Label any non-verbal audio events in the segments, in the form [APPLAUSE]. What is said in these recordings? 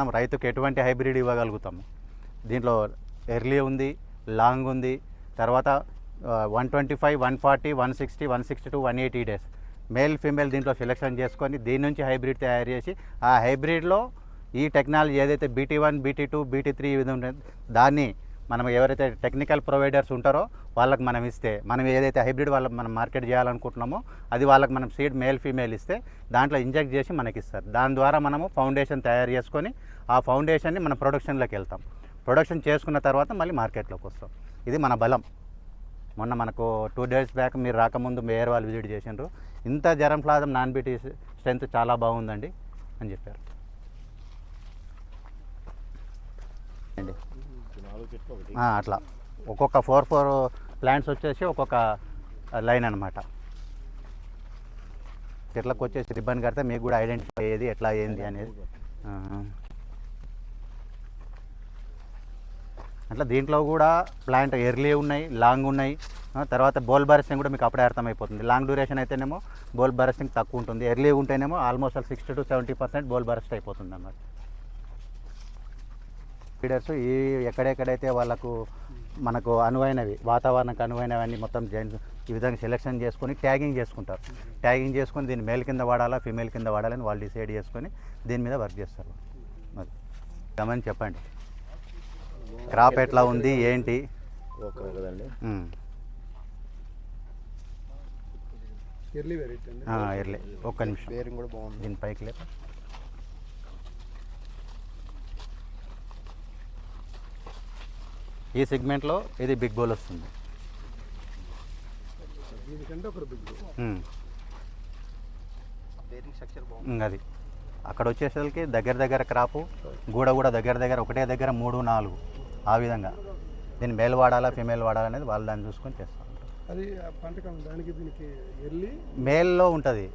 మనం రైతుకు ఎటువంటి హైబ్రిడ్ ఇవ్వగలుగుతాము? దీంట్లో ఎర్లీ ఉంది లాంగ్ ఉంది తర్వాత one twenty five one forty one sixty one sixty two one eighty days. Male female దీంట్లో సెలెక్షన్ చేసుకొని దీని నుంచి హైబ్రిడ్ తయారు చేసి ఆ హైబ్రిడ్లో ఈ టెక్నాలజీ ఏదైతే BT one BT two BT three విధంగా ఉంటుంది దాన్ని మనం ఎవరైతే టెక్నికల్ ప్రొవైడర్స్ ఉంటారో వాళ్ళకి మనం ఇస్తే మనం ఏదైతే హైబ్రిడ్ వాళ్ళకి మనం మార్కెట్ చేయాలనుకుంటున్నామో అది వాళ్ళకి మనం సీడ్ మేల్ ఫీమేల్ ఇస్తే దాంట్లో ఇంజెక్ట్ చేసి మనకి ఇస్తారు దాని ద్వారా మనము ఫౌండేషన్ తయారు చేసుకొని ఆ ఫౌండేషన్ని మనం ప్రొడక్షన్లోకి వెళ్తాం. ప్రొడక్షన్ చేసుకున్న తర్వాత మళ్ళీ మార్కెట్లోకి వస్తాం. ఇది మన బలం. మొన్న మనకు టూ డేస్ బ్యాక్ మీరు రాకముందు మేయర్ వాళ్ళు విజిట్ చేసిండ్రు. ఇంత జరం ప్లాజం నాన్ బీటీ స్ట్రెంత్ చాలా బాగుందండి అని చెప్పారు. అండి. అట్లా. ఒక్కొక్క ఫోర్ ఫోర్ ప్లాంట్స్ వచ్చేసి ఒక్కొక్క లైన్ అనమాట చెట్లకు వచ్చేసి రిబ్బన్ కడితే మీకు కూడా ఐడెంటిఫై అయ్యేది ఎట్లా ఏంది అనేది. అట్లా దీంట్లో కూడా ప్లాంట్ ఎర్లీ ఉన్నాయి లాంగ్ ఉన్నాయి. తర్వాత బోల్ బరస్టింగ్ కూడా మీకు అప్పుడే అర్థమైపోతుంది. లాంగ్ డ్యూరేషన్ అయితేనేమో బోల్ బరస్టింగ్ తక్కువ ఉంటుంది. ఎర్లీ ఉంటేనేమో almost sixty to seventy percent boll burst అయిపోతుంది అన్నమాట ఫీడర్స్ ఈ ఎక్కడెక్కడైతే వాళ్ళకు మనకు అనువైనవి వాతావరణానికి అనువైనవన్నీ మొత్తం జైన్ ఈ విధంగా సెలెక్షన్ చేసుకొని ట్యాగింగ్ చేసుకుంటారు. ట్యాగింగ్ చేసుకొని దీన్ని మేల్ కింద వాడాలా ఫీమేల్ కింద వాడాలని వాళ్ళు డిసైడ్ చేసుకొని దీని మీద వర్క్ చేస్తారు. అది. గమని చెప్పండి. క్రాప్ ఎట్లా ఉంది ఏంటి? ఓకే కదండి. ఉమ్. ఎర్లీ ఒక్క నిమిషం. పేరింగ్ కూడా బాగుంది. దీని పైకి లేప. ఈ సెగ్మెంట్లో ఇది బిగ్ బోల్ వస్తుంది. అది. అక్కడ వచ్చేసరికి దగ్గర దగ్గర క్రాపు గూడ కూడా దగ్గర దగ్గర ఒకటే దగ్గర మూడు నాలుగు ఆ విధంగా. దీన్ని మేల్ వాడాలా ఫీమేల్ వాడాలా అనేది వాళ్ళు దాన్ని చూసుకొని చేస్తారు. అది ఆ పంట కాలం దానికి దీనికి ఎర్లీ? మేల్లో ఉంటుంది.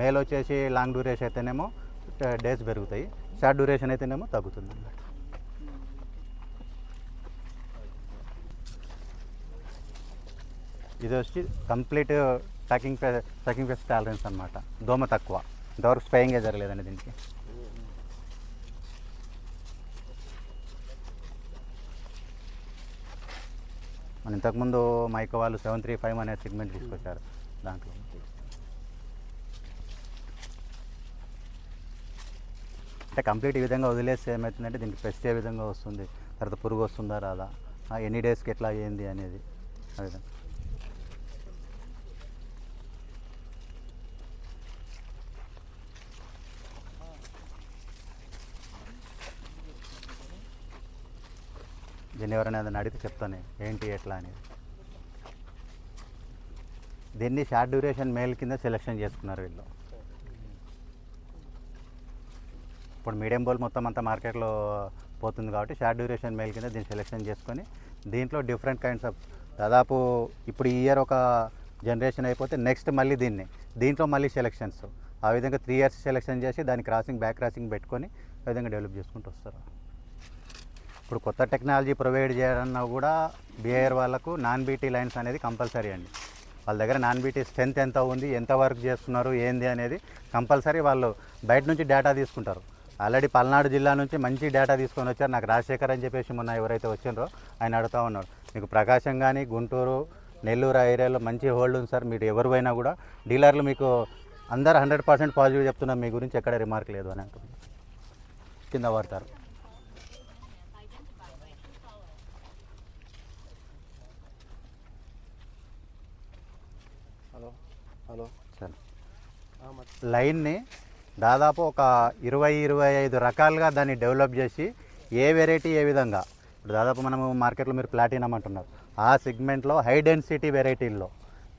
మేల్ వచ్చేసి లాంగ్ డ్యూరేషన్ అయితేనేమో డేస్ పెరుగుతాయి. షార్ట్ డ్యూరేషన్ అయితేనేమో తగ్గుతుంది. అన్నమాట ఇది వచ్చి కంప్లీట్ టకింగ్ టకింగ్ ఫెస్ టాలరెన్స్ అనమాట దోమ తక్కువ. ఇంతవరకు స్ప్రేయింగే జరగలేదండి దీనికి. మన ఇంతకుముందు మైకో వాళ్ళు సెవెన్ త్రీ ఫైవ్ అనే సెగ్మెంట్ తీసుకొచ్చారు దాంట్లో. అంటే కంప్లీట్ ఈ విధంగా వదిలేస్తే ఏమవుతుందంటే దీనికి పెస్ట్ ఏ విధంగా వస్తుంది? తర్వాత పురుగు వస్తుందా రాదా? ఎన్ని డేస్కి ఎట్లా అయ్యింది అనేది. అదే విధంగా దీన్ని ఎవరైనా ఏదైనా అడిగితే చెప్తాను. ఏంటి ఎట్లా అనేది. దీన్ని షార్ట్ డ్యూరేషన్ మెయిల్ కింద సెలెక్షన్ చేసుకున్నారు వీళ్ళు. ఇప్పుడు మీడియం బోల్ మొత్తం అంతా మార్కెట్లో పోతుంది కాబట్టి షార్ట్ డ్యూరేషన్ మెయిల్ కింద దీన్ని సెలెక్షన్ చేసుకొని దీంట్లో డిఫరెంట్ కైండ్స్ ఆఫ్ దాదాపు ఇప్పుడు ఈ ఇయర్ ఒక జనరేషన్ అయిపోతే నెక్స్ట్ మళ్ళీ దీన్ని. దీంట్లో మళ్ళీ సెలెక్షన్స్. ఆ విధంగా త్రీ ఇయర్స్ సెలెక్షన్ చేసి దాని క్రాసింగ్ బ్యాక్ క్రాసింగ్ పెట్టుకొని ఆ విధంగా డెవలప్ చేసుకుంటూ వస్తారు. ఇప్పుడు కొత్త టెక్నాలజీ ప్రొవైడ్ చేయాలన్నా కూడా బిఐఆర్ వాళ్ళకు నాన్ బీటీ లైన్స్ అనేది కంపల్సరీ అండి. వాళ్ళ దగ్గర నాన్ బీటీ స్ట్రెంత్ ఎంత ఉంది ఎంత వర్క్ చేస్తున్నారు ఏంది అనేది కంపల్సరీ వాళ్ళు బయట నుంచి డేటా తీసుకుంటారు. ఆల్రెడీ పల్నాడు జిల్లా నుంచి మంచి డేటా తీసుకొని వచ్చారు. నాకు రాజశేఖర్ అని చెప్పేసి మొన్న ఎవరైతే వచ్చిండ్రో ఆయన అడుగుతూ ఉన్నాడు మీకు ప్రకాశం కానీ గుంటూరు నెల్లూరు ఏరియాలో మంచి హోల్డ్ ఉంది సార్. మీరు ఎవరు పోయినా కూడా డీలర్లు మీకు అందరు హండ్రెడ్ పర్సెంట్ పాజిటివ్ చెప్తున్నారు. మీ గురించి ఎక్కడ రిమార్క్ లేదు అని అంటున్నారు. కింద పడతారు. హలో లైన్ని దాదాపు ఒక ఇరవై ఇరవై ఐదు రకాలుగా దాన్ని డెవలప్ చేసి ఏ వెరైటీ ఏ విధంగా? ఇప్పుడు దాదాపు మనము మార్కెట్లో మీరు ప్లాటినం అంటున్నారు. ఆ సెగ్మెంట్లో హై డెన్సిటీ వెరైటీల్లో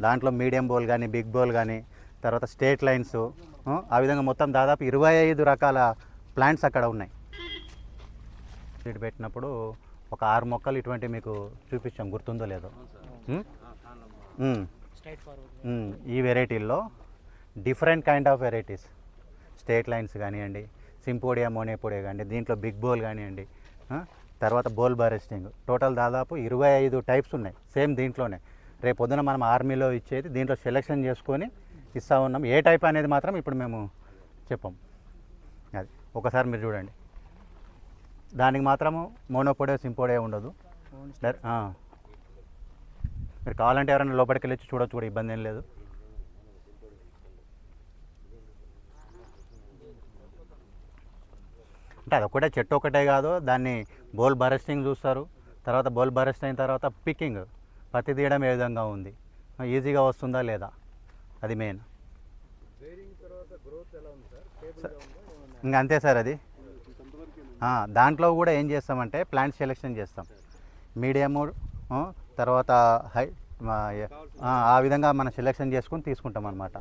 దాంట్లో మీడియం బోల్ కానీ బిగ్ బోల్ కానీ తర్వాత స్టేట్ లైన్స్ ఆ విధంగా మొత్తం దాదాపు ఇరవై ఐదు రకాల ప్లాంట్స్ అక్కడ ఉన్నాయి. సీడ్ పెట్టినప్పుడు ఒక ఆరు మొక్కలు ఇటువంటి మీకు చూపించాం గుర్తుందో లేదో? ఈ వెరైటీల్లో different kind of varieties. State lines కానివ్వండి సింపోడియా మోనేపోడియా కానివ్వండి దీంట్లో బిగ్ బోల్ కానివ్వండి తర్వాత బోల్ బారెస్టింగ్ టోటల్ దాదాపు ఇరవై ఐదు టైప్స్ ఉన్నాయి సేమ్ దీంట్లోనే. రేపు పొద్దున మనం ఆర్మీలో ఇచ్చేది దీంట్లో సెలెక్షన్ చేసుకొని ఇస్తా ఉన్నాం. ఏ టైప్ అనేది మాత్రం ఇప్పుడు మేము చెప్పాం. అది ఒకసారి మీరు చూడండి. దానికి మాత్రము మోనోపోడే సింపోడే ఉండదు. మీరు కావాలంటే ఎవరైనా లోపలికి వెళ్ళి చూడొచ్చు కూడా ఇబ్బంది ఏం లేదు. అంటే అదొకటే చెట్టు ఒకటే కాదు దాన్ని బోల్ బరెస్టింగ్ చూస్తారు. తర్వాత బోల్ బరెస్ట్ అయిన తర్వాత పికింగ్ పత్తి తీయడం ఏ విధంగా ఉంది? ఈజీగా వస్తుందా లేదా? అది మెయిన్. ఇంకా అంతే సార్ అది. దాంట్లో కూడా ఏం చేస్తామంటే ప్లాంట్ సెలెక్షన్ చేస్తాం. మీడియము తర్వాత హై ఆ, విధంగా మనం సెలెక్షన్ చేసుకుని తీసుకుంటాం అనమాట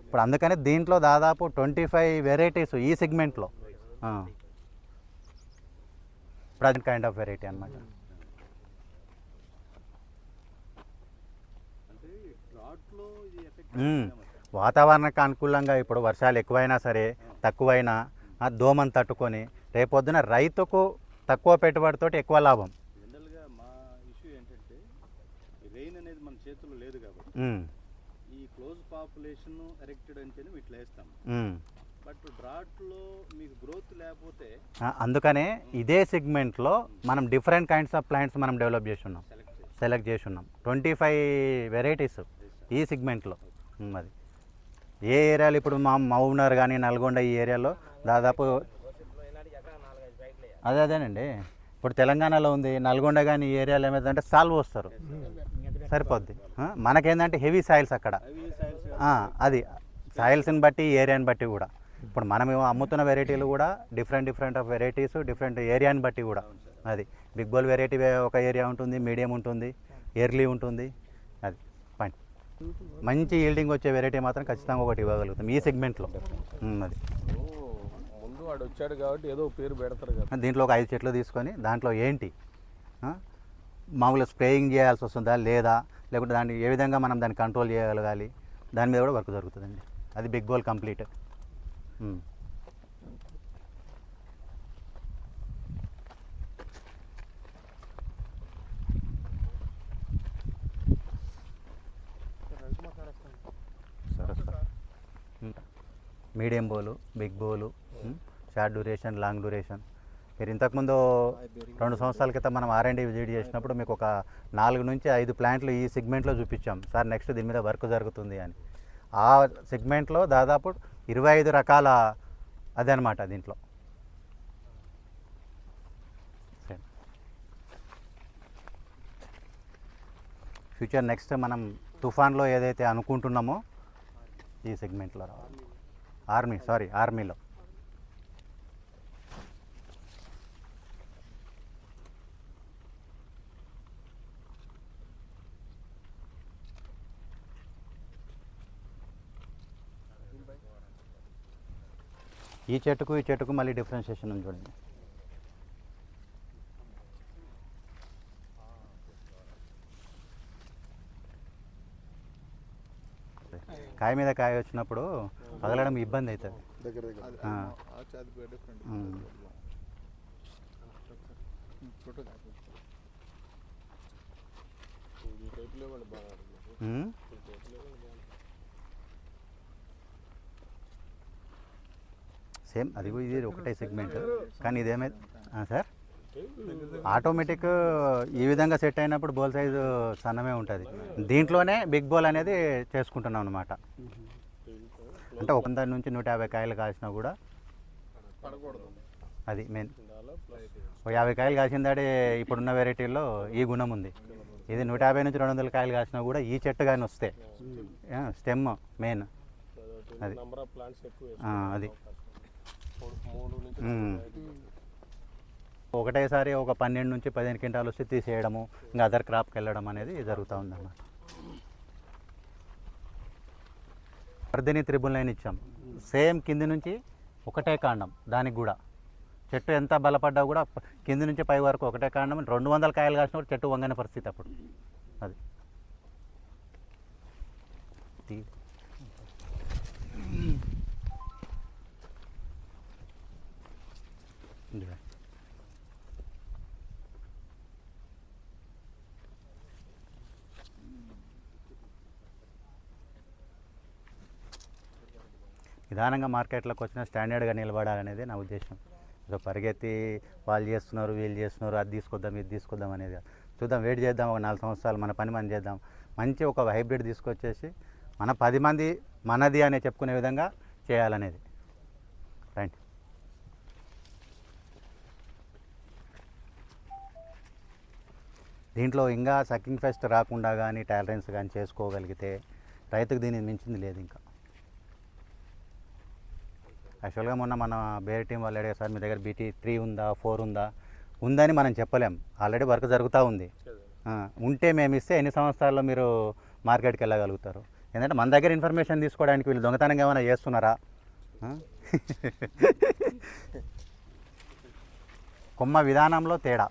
ఇప్పుడు అందుకని దీంట్లో దాదాపు ట్వంటీ ఫైవ్ వెరైటీస్ ఈ సెగ్మెంట్లో ప్రజెంట్ కైండ్ ఆఫ్ వెరైటీ అనమాట వాతావరణానికి అనుకూలంగా ఇప్పుడు వర్షాలు ఎక్కువైనా సరే తక్కువైనా దోమను తట్టుకొని రేపొద్దున రైతుకు తక్కువ పెట్టుబడితోటి ఎక్కువ లాభం. జనరల్గా మా ఇష్యూ ఏంటంటే రెయిన్ అనేది మన చేతుల్లో లేదు కాబట్టి ఈ క్లోజ్ పాపులేషన్ ఎరెక్టెడ్ అంటేనే ఇట్లా వేస్తాం. బట్ డ్రాట్లో మీకు గ్రోత్ లేకపోతే అందుకనే ఇదే సెగ్మెంట్లో మనం డిఫరెంట్ కైండ్స్ ఆఫ్ ప్లాంట్స్ మనం డెవలప్ చేసి ఉన్నాం సెలెక్ట్ చేసి ఉన్నాం ట్వంటీ ఫైవ్ వెరైటీస్ ఈ సెగ్మెంట్లో. అది. ఏ ఏరియాలో ఇప్పుడు మా మహబూబ్నగర్ కానీ నల్గొండ ఈ ఏరియాలో దాదాపు అదే అదేనండి. ఇప్పుడు తెలంగాణలో ఉంది నల్గొండ కానీ ఈ ఏరియాలో ఏమైందంటే సాల్వ్ వస్తారు. సరిపోద్ది. మనకేందంటే హెవీ సాయిల్స్ అక్కడ. అది. సాయిల్స్ని బట్టి ఏరియాని బట్టి కూడా. ఇప్పుడు మనం అమ్ముతున్న వెరైటీలు కూడా different different of varieties different ఏరియాని బట్టి కూడా. అది. బిగ్ బోల్ వెరైటీ ఒక ఏరియా ఉంటుంది మీడియం ఉంటుంది ఎర్లీ ఉంటుంది. అది. పాయింట్ మంచి ఈల్డింగ్ వచ్చే వెరైటీ మాత్రం ఖచ్చితంగా ఒకటి ఇవ్వగలుగుతాం ఈ సెగ్మెంట్లో. అది. వాడు వచ్చాడు కాబట్టి ఏదో పేరు పెడతారు కదా. దీంట్లో ఒక ఐదు చెట్లు తీసుకొని దాంట్లో ఏంటి? మామూలుగా స్ప్రేయింగ్ చేయాల్సి వస్తుందా లేదా? లేకుంటే దాన్ని ఏ విధంగా మనం దాన్ని కంట్రోల్ చేయగలగాలి? దాని మీద కూడా వర్క్ జరుగుతుందండి. అది బిగ్ బోల్ కంప్లీట్. ఉమ్. సరే sir medium boll big boll short duration long duration. మీరు ఇంతకుముందు రెండు సంవత్సరాల క్రితం మనం ఆర్ఎండి విజిట్ చేసినప్పుడు మీకు ఒక నాలుగు నుంచి ఐదు ప్లాంట్లు ఈ సెగ్మెంట్లో చూపించాం. సార్ నెక్స్ట్ దీని మీద వర్క్ జరుగుతుంది అని. ఆ సెగ్మెంట్లో దాదాపు ఇరవై ఐదు రకాల అదనమాట దీంట్లో. ఫ్యూచర్ నెక్స్ట్ మనం తుఫాన్లో ఏదైతే అనుకుంటున్నామో ఈ సెగ్మెంట్లో రావాలి. ఆర్మీ సారీ ఆర్మీలో ఈ చెట్టుకు ఈ చెట్టుకు మళ్ళీ డిఫరెన్షియేషన్ ఉంది చూడండి. కాయ మీద కాయ వచ్చినప్పుడు పగలడం ఇబ్బంది అవుతుంది. దగ్గర దగ్గర ఆ. డిఫరెంట్ ఉమ్. ఈ టైప్లో వాడు బాగా ఉమ్. ఈ టైప్లో వాడు బాగా సేమ్ అది ఇది ఒకటే సెగ్మెంట్ కానీ ఇదేమై సార్ ఆటోమేటిక్ ఈ విధంగా సెట్ అయినప్పుడు బోల్ సైజు సన్నమే ఉంటుంది. దీంట్లోనే బిగ్ బోల్ అనేది చేసుకుంటున్నాం అనమాట అంటే ఒక వంద నుంచి నూట యాభై కాయలు కాసినా కూడా అది మెయిన్ ఒక యాభై కాయలు కాసిందాడే ఇప్పుడున్న వెరైటీల్లో ఈ గుణం ఉంది. ఇది నూట యాభై నుంచి రెండు వందల కాయలు కాసినా కూడా ఈ చెట్టు కానీ వస్తే. స్టెమ్ మెయిన్ అది. అది. ఒకటేసారి ఒక పన్నెండు నుంచి పదిహేను క్వింటాలు వస్తే తీసేయడము ఇంకా అదర్ క్రాప్కి వెళ్ళడం అనేది జరుగుతూ ఉందన్నమాట. వర్ధిని త్రిబుల్ నైన్ ఇచ్చాం. సేమ్ కింది నుంచి ఒకటే కాండం దానికి కూడా. చెట్టు ఎంత బలపడ్డా కూడా కింది నుంచి పై వరకు ఒకటే కాండం రెండు వందల కాయలు కాసిన కూడా చెట్టు వంగని పరిస్థితి అప్పుడు. అది. నిదానంగా మార్కెట్లోకి వచ్చిన స్టాండర్డ్గా నిలబడాలనేది నా ఉద్దేశం. సో పరిగెత్తి వాళ్ళు చేస్తున్నారు వీళ్ళు చేస్తున్నారు అది తీసుకొద్దాం ఇది తీసుకొద్దాం అనేది. చూద్దాం వెయిట్ చేద్దాం ఒక నాలుగు సంవత్సరాలు మన పని మనం చేద్దాం. మంచి ఒక హైబ్రిడ్ తీసుకొచ్చేసి మన పది మంది మనది అనే చెప్పుకునే విధంగా చేయాలనేది. రైట్. దీంట్లో ఇంకా సకింగ్ ఫెస్ట్ రాకుండా కానీ టాలరెన్స్ కానీ చేసుకోగలిగితే రైతుకు దీనికి మించింది లేదు ఇంకా. యాక్చువల్గా మొన్న మన బేర్ టీం వాళ్ళు అడిగారు సార్ మీ దగ్గర బీటీ త్రీ ఉందా ఫోర్ ఉందా? ఉందని మనం చెప్పలేం. ఆల్రెడీ వర్క్ జరుగుతూ ఉంది. ఉంటే మేము ఇస్తే ఎన్ని సంవత్సరాల్లో మీరు మార్కెట్కి వెళ్ళగలుగుతారు? ఎందుకంటే మన దగ్గర ఇన్ఫర్మేషన్ తీసుకోవడానికి వీళ్ళు దొంగతనంగా ఏమైనా చేస్తున్నారా? [LAUGHS] కొమ్మ విధానంలో తేడా.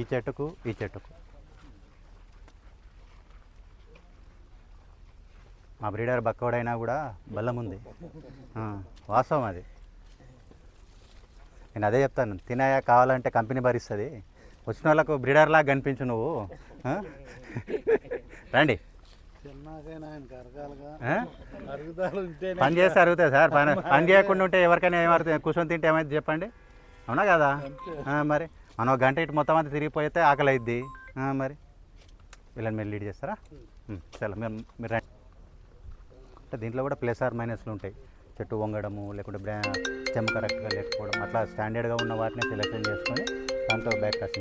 ఈ చెట్టుకు ఈ చెట్టుకు. మా బ్రీడర్ బక్కవాడైనా కూడా బలం ఉంది. వాస్తవం అది. నేను అదే చెప్తాను తినాయా కావాలంటే కంపెనీ భరిస్తుంది. వచ్చిన వాళ్ళకు బ్రీడర్లా కనిపించు నువ్వు? రండి. పని చేస్తే అరుగుతుంది సార్ పని పని చేయకుండా ఉంటే ఎవరికైనా ఏమవుతుంది కూర్చొని తింటే ఏమైంది చెప్పండి. అవునా కదా? మరి మనం గంట ఇటు మొత్తం అంతా తిరిగిపోతే ఆకలి అయిద్ది మరి. వీళ్ళని మీరు లీడ్ చేస్తారా? చాలా మీరు మీరు అంటే దీంట్లో కూడా ప్లస్ ఆర్ మైనస్లు ఉంటాయి. చెట్టు వంగడము లేకుంటే బ్రా చెమ్మ కరెక్ట్గా లేకపోవడం అట్లా స్టాండర్డ్గా ఉన్న వాటిని సెలెక్షన్ చేసుకొని దాంతో బ్యాక్